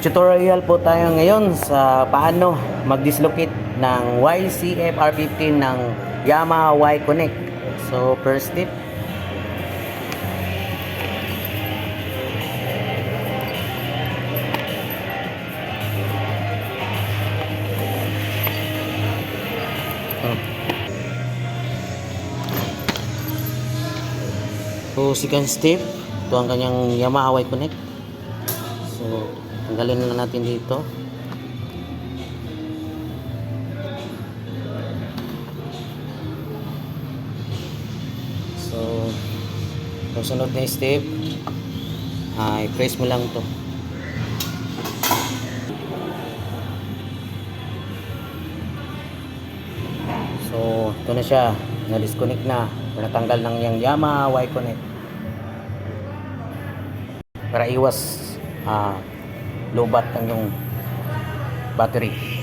Mag-tutorial po tayo ngayon sa paano mag-dislocate ng YCF R15 ng Yamaha Y Connect. So, first tip, So, second step, ito ang kanyang Yamaha Y Connect. So, tanggalin na natin dito. So, yung sunod na step, ay press mo lang to. So, ito na siya. Na-disconnect na. Natanggal ng yung Yamaha Y Connect. Para iwas ah, lobat ang yung battery.